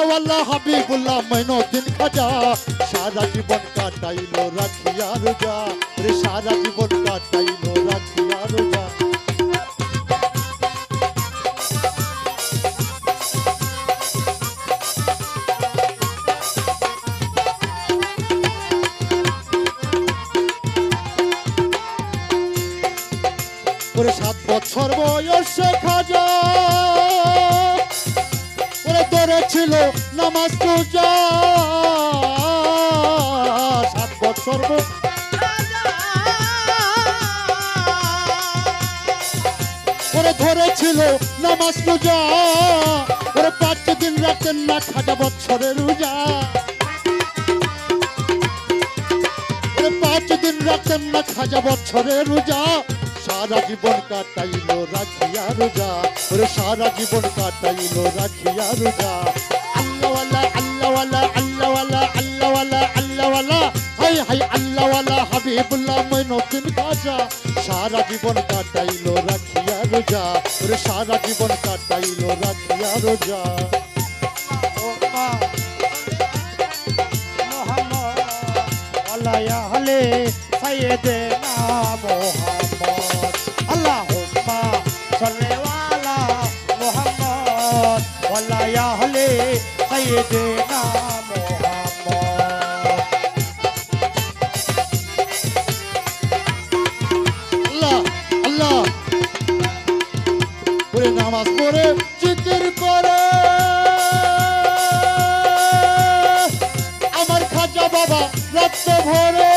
আল্লাহ হাবিবুল্লাহ মাইনুদ্দিন খাজা। সারা জীবন কাটাইলো রাখিয়া রোজা রে সারা জীবন কাটাইলো রাখিয়া রোজা সাত বছর বয়সে ধরেছিল নামাজ পূজা। সাত বছর ওরে ধরেছিল নামাজ পূজা। ওরে পাঁচ দিন রাখতেন না খাজা বছরের রোজা। ওরে পাঁচ দিন রাখতেন না খাজা বছরের রোজা। সারা জীবন কাটাইলো রাখিয়া রোজা। ওরে সারা জীবন কাটাইলো রাখিয়া রোজা। আল্লাহওয়ালা আল্লাহওয়ালা আল্লাহওয়ালা আল্লাহওয়ালা। হাই হাই, আল্লাহওয়ালা, হাবিবুল্লাহ, মইনুদ্দিন খাজা। সারা জীবন কাটাইলো রাখিয়া রোজা। ওরে, সারা জীবন কাটাইলো রাখিয়া রোজা। আলাইয়াহলে সাইয়েদেনা মোহাম্মদ। আল্লাহুম্মা সাল্লি আলা মুহাম্মদ। আলাইয়াহলে সাইয়েদেনা মোহাম্মদ নামাজ পড়ে জিকির করে। আমার খাজা বাবা রক্ত ভরে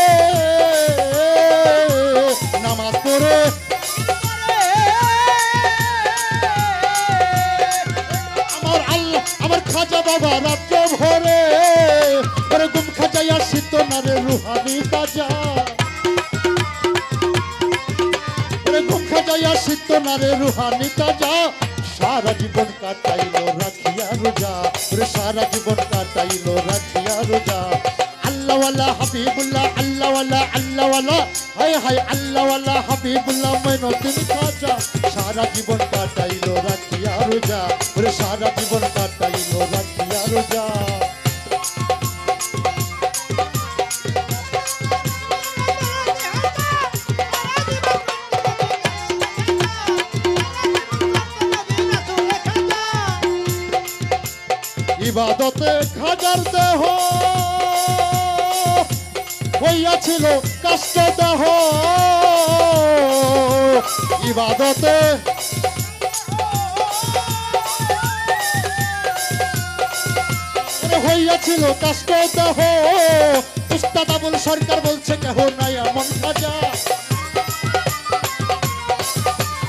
নামাজ পড়ে আমার আল্লাহ, আমার খাজা বাবা রক্ত ভরে ওরে গুম খাজাইয়া শীত নারে রুহানি কাজা রুহানি তাজা। সারা জীবন কাটাইলো রাখিয়া রোজা। ওরে সারা জীবন কাটাইলো রাখিয়া রোজা। আল্লাহওয়ালা, হাবিবুল্লাহ, আল্লাহওয়ালা আল্লাহওয়ালা, হায় হায়, আল্লাহওয়ালা, হাবিবুল্লাহ, মইনুদ্দিন কাজা সারা জীবন কাটাইলো রাখিয়া রোজা। ওরে সারা জীবন কাটাইলো রাখিয়া রোজা। ইবাদতে খাজার দেহ। হইয়াছিল কষ্ট দেহ। ইবাদতে হইয়াছিল কষ্ট দেহ। উস্তাদ আবুল সরকার বলছে, কেহ নাই এমন খাজা?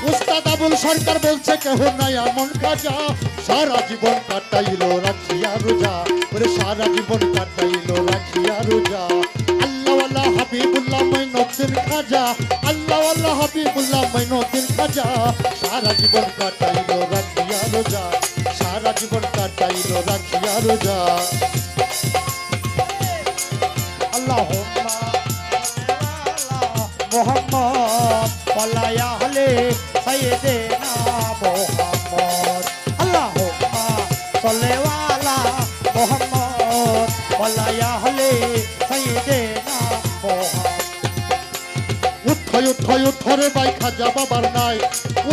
উস্তাদ আবুল সরকার বলছে, কেহ নাই এমন কাজা সারা জীবন কাটাইলো রাখিয়া রোজা। ওরে সারা জীবন কাটাইলো রাখিয়া রোজা। আল্লাহওয়ালা হাবিবুল্লাহ মাইনুদ্দিন খাজা। আল্লাহওয়ালা হাবিবুল্লাহ মাইনুদ্দিন খাজা। সারা জীবন কাটাইলো রাখিয়া রোজা। সারা জীবন কাটাইলো রাখিয়া রোজা। আল্লাহুম্মা মুহাম্মদ ওয়ালাইয়াহলে সাইয়েদেনা মুহাম্মদ মুহাম্মদ ওয়ালাইয়াহলে সাইয়েদেনা মুহাম্মদ উঠয় উঠয় উঠরে বাই খাজা বাবার নাই।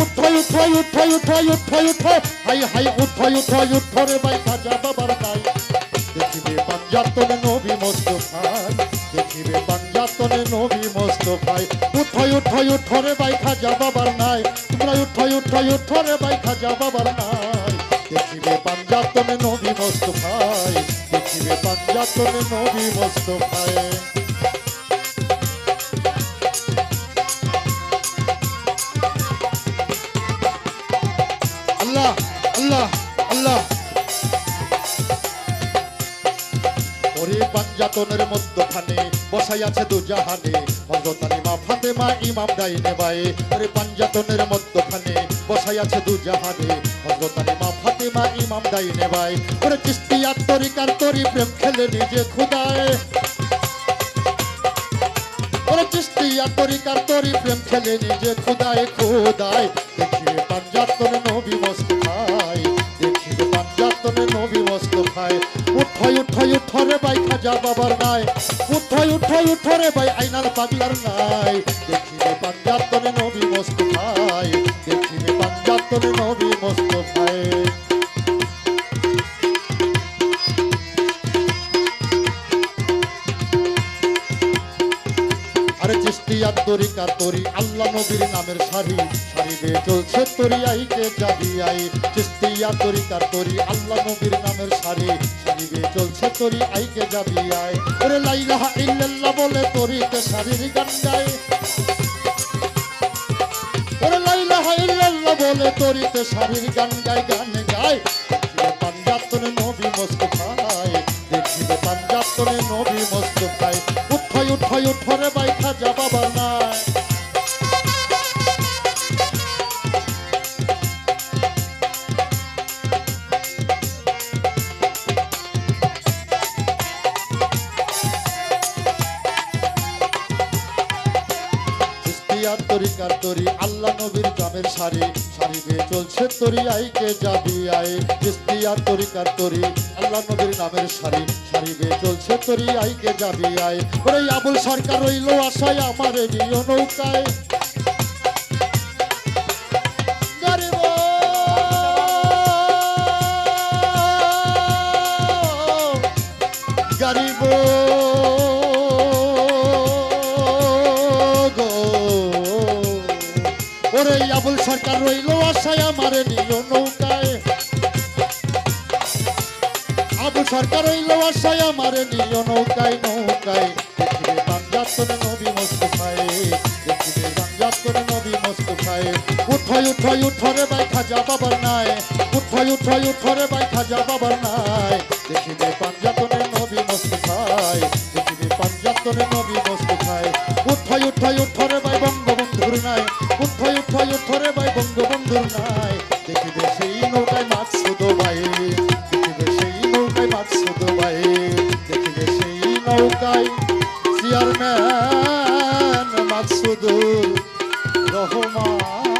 উঠয় উঠয় উঠয় উঠয় উঠয় উঠয় হাই হাই উঠয় উঠয় উঠরে বাই খাজা বাবার নাই। দেখিবে পাঞ্জাতনে নবী মোস্তফাই দেখিবে পাঞ্জাতনে নবী মোস্তফাই উঠয় উঠয় উঠরে বাই খাজা বাবার নাই। তোমরা উঠয় উঠয় উঠরে বাই খাজা বাবার নাই। দেখিবে পাঞ্জাতনে নবী মোস্তফাই দেখিবে পাঞ্জাতনে নবী মোস্তফাই পাঞ্জাতনের মধ্যখানে, বসাই আছে দু জাহানে। হযরত আলী মা ইমাম ডাইনে বাই ওরে পাঞ্জাতনের মধ্যখানে, বসাই আছে দু জাহানে। হযরত আলী মা ইমাম ডাইনে বাই ওরে চিস্তিয়া তরিকার তরি প্রেম খেলে নিজে খুদায় ওরে চিস্তিয়া তরিকার তরি প্রেম খেলে নিজে খুদায় খুদায় দেখিবে পাঞ্জাতনে নবী মস্ত উঠয় উঠয় উঠরে ভাই, আইনার পাগলার নাই দেখিবে পাঞ্জাব নবী মস্ত ভাই দেখিবে পাঞ্জাব নবী মস্ত ভাই। কার তরি আল্লাহ নবীর নামের সারি সারি বে চলছে তরি আইকে যাবি আই চিস্তিয়া তরি কার তরি আল্লাহ নবীর নামের সারি সারি বে চলছে তরি আইকে যাবি আই ওরে লাইলাহা ইল্লাল্লাহ বলে তরিতে সারির গান গায় ওরে লাইলাহা ইল্লাল্লাহ বলে তরিতে সারির গান গায় গান গায়। পাঞ্জাব তনে নবী মস্ত দেখিবে পাঞ্জাব তনে নবী মস্ত খায়। উঠয় উঠয় উঠরে তরিকার তরি, আল্লাহ নবীর জামের সারি সারি বেয়ে চলছে তরি আইকে যাবি আই। চিস্তিয়া তরিকার তরি আল্লাহ নবীর নামের সারি সারি বেয়ে চলছে তরি আইকে যাবি আই। ওরে আবুল সরকার রইল আশায় আমার নিয় নৌকায়। ওরে আবুল সরকার রইল, আশায় আমার নিয় নৌকায়। আবু সরকার রইল, আশায় আমার নিয় নৌকায় নৌকায়। উঠয় উঠয়, উঠরে বাই খাজা বাবার নাই। উঠয় উঠয়, উঠরে বাই খাজা বাবার নাই। দেখিবে পাঞ্জাব তোর নবী দেখিবে পাঞ্জাব তোর নবী উঠয় উঠয়, উঠরে বাই বঙ্গবন্ধুর নাই। উঠয় উঠো রে ভাই বঙ্গবন্ধুর নাই। দেখিবে সেই নৌকায় মাছ শুধু ভাই। দেখিবে সেই নৌকায় মাছ শুধু ভাই। দেখিবে সেই নৌকায় চেয়ারম্যান মাছ শুধু রহমান।